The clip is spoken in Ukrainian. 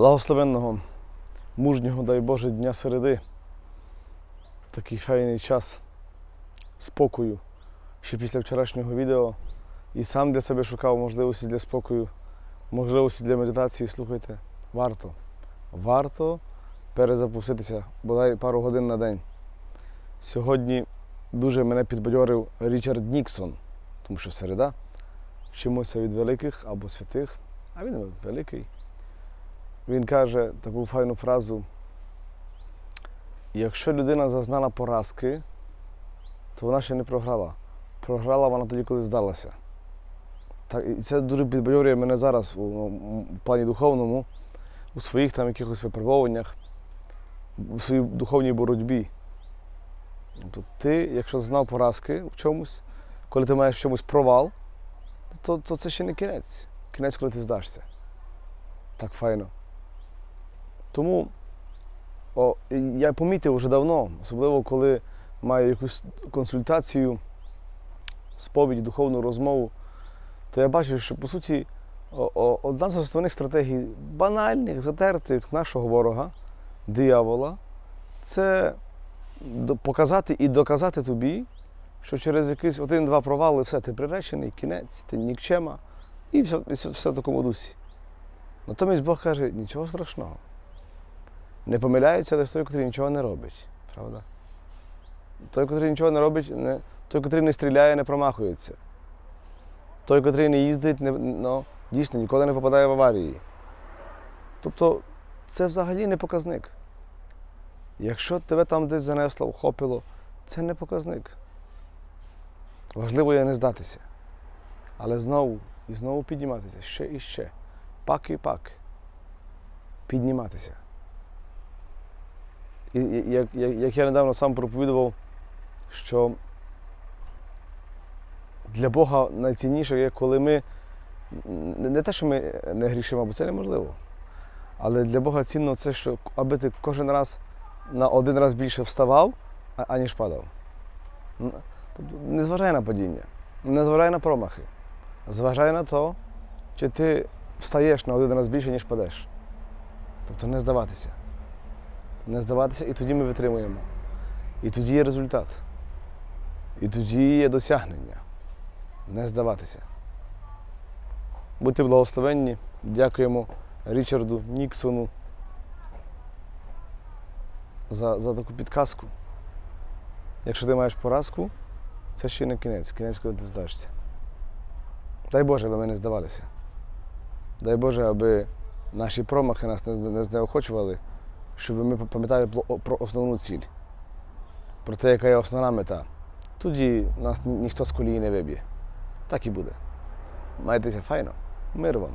Благословенного, мужнього, дай Боже, дня середи. Такий файний час спокою. Ще після вчорашнього відео і сам для себе шукав можливості для спокою, можливості для медитації. Слухайте, варто. Варто перезапуститися, бодай пару годин на день. Сьогодні дуже мене підбадьорив Річард Ніксон, тому що середа. Вчимося від великих або святих, а він великий. Він каже таку файну фразу: якщо людина зазнала поразки, то вона ще не програла. Програла вона тоді, коли здалася. Так, і це дуже підбадьорює мене зараз у, у плані духовному, у своїх там якихось випробуваннях, у своїй духовній боротьбі. Тобто ти, якщо зазнав поразки в чомусь, коли ти маєш в чомусь провал, то, то це ще не кінець. Кінець, коли ти здашся. Так файно. Тому о, я помітив вже давно, особливо коли маю якусь консультацію, сповідь, духовну розмову, то я бачу, що по суті одна з основних стратегій банальних, затертих нашого ворога, диявола, це показати і доказати тобі, що через якийсь один-два провали все, ти приречений, кінець, ти нікчема, і все, все в такому дусі. Натомість Бог каже, нічого страшного. Не помиляється лише той, який нічого не робить. Правда? Той, який нічого не робить, не, той, який не стріляє, не промахується. Той, який не їздить, не, ну, дійсно ніколи не попадає в аварії. Тобто це взагалі не показник. Якщо тебе там десь занесло, вхопило, це не показник. Важливо є не здатися. Але знову і знову підніматися ще і ще. Пак і пак. Підніматися. І як, як, як я недавно сам проповідував, що для Бога найцінніше є, коли ми не те, що ми не грішимо, бо це неможливо. Але для Бога цінно це, що аби ти кожен раз на один раз більше вставав, аніж падав. Тобто не зважай на падіння, не зважай на промахи. Зважай на те, чи ти встаєш на один раз більше, ніж падеш. Тобто не здаватися. Не здаватися, і тоді ми витримуємо. І тоді є результат. І тоді є досягнення. Не здаватися. Будьте благословенні. Дякуємо Річарду Ніксону за, за таку підказку. Якщо ти маєш поразку, це ще не кінець, кінець, коли ти здашся. Дай Боже, аби ми не здавалися. Дай Боже, аби наші промахи нас не, не знеохочували, щоб ми пам'ятали про- основну ціль, про те, яка є основна мета. Тоді нас ніхто з колії не виб'є. Так і буде. Майтеся файно. Мир вам.